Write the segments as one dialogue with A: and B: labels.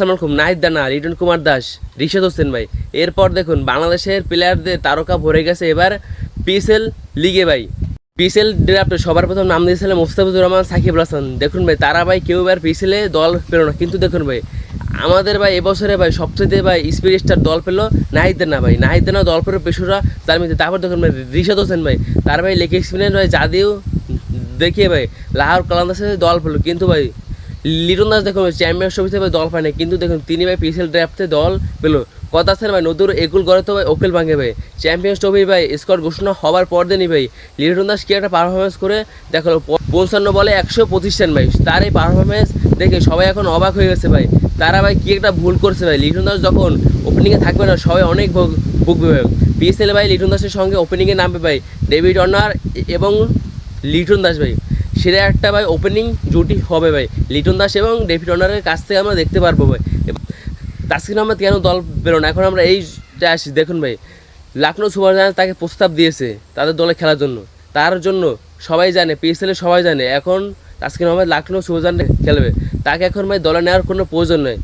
A: আসসালামু আলাইকুম নাহিদ দানা রিটন কুমার দাস, রিশাদ হোসেন ভাই। এরপর দেখুন, বাংলাদেশের প্লেয়ারদের তারকা ভরে গেছে এবার পিএসএল লিগে ভাই। পিএসএল ড্রাফটে সবার প্রথম নাম দিয়েছিলেন মুস্তাফিজুর রহমান, সাকিব হাসান দেখুন ভাই, তারা ভাই কেউ এবার পিএসএলে দল পেল না। কিন্তু দেখুন ভাই, আমাদের ভাই এবছরে ভাই সবচেয়ে ভাই স্পিড স্টার দল পেল নাহিদ দানা ভাই। নাহিদ দানা দল পেল পেশুরা তার মধ্যে তারপর দেখুন ভাই, রিশাদ হোসেন ভাই, তার ভাই লেগ এক্সপিরিয়েন্স ভাই যা দিয়েও দেখিয়ে ভাই, লাহোর কালান্দাসের দল পেল। কিন্তু ভাই লিটন দাস দেখুন, চ্যাম্পিয়নশিপ হিসেবে দল পায় না কিন্তু দেখুন, তিনি ভাই পিসিএল ড্রাফটে দল পেল। কথা আছে ভাই নদুর একুল গড়ে তো ভাই ওকেল ভাঙে ভাই। চ্যাম্পিয়ন্স ট্রফি ভাই স্কোর ঘোষণা হওয়ার পর দিনই ভাই, লিটন দাস কি একটা পারফরমেন্স করে, দেখো, পঞ্চান্ন বলে একশো পঁচিশ রান ভাই, তার এই পারফরমেন্স দেখে সবাই এখন অবাক হয়ে গেছে ভাই। তারা ভাই কী একটা ভুল করছে ভাই, লিটন দাস যখন ওপেনিংয়ে থাকবে না, সবাই অনেক ভুগবে ভাই। পিএসএল ভাই, লিটন দাসের সঙ্গে ওপেনিংয়ে নামবে ভাই, ডেভিড অনার এবং লিটন দাস ভাই। সেটা একটা ভাই ওপেনিং জুটি হবে ভাই। লিটন দাস এবং ডেভিড অনারের কাছ থেকে আমরা দেখতে পারব ভাই। তাসকিন আহমেদ কেন দল পেল না? এখন আমরা এইটা আসি, দেখুন ভাই, লখনৌ সুপার জায়ান্টস তাকে প্রস্তাব দিয়েছে তাদের দলে খেলার জন্য। তার জন্য সবাই জানে পিএসএলে সবাই জানে, এখন তাসকিন আহমেদ লখনৌ সুপার খেলবে। তাকে এখন ভাই দলে নেওয়ার কোনো প্রয়োজন নেই।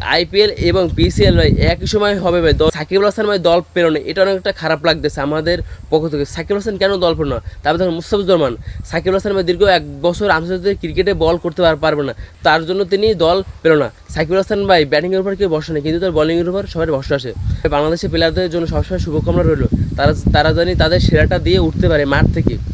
A: আইপিএল এবং পিসিএল ভাই একই সময় হবে ভাই। দল সাকিবুল হাসান ভাই দল না। এটা অনেকটা খারাপ লাগতেছে আমাদের পক্ষ থেকে। সাকিব হাসান কেন দল না? তারপর দেখুন মুস্তাফিজুর রহমান। সাকিব হাসান ভাই দীর্ঘ এক বছর আন্তর্জাতিক ক্রিকেটে বল করতে পার- পারবে না। তার জন্য তিনি দল না। সাকিব হাসান ভাই ব্যাটিংয়ের উপর কেউ বসে নেই। কিন্তু তার বলিংয়ের উপর সবাই ভরসা আসে বাংলাদেশের প্লেয়ারদের জন্য সবসময় শুভকামনা রইল। তারা তারা জানি তাদের সেরাটা দিয়ে উঠতে পারে মাঠ থেকে।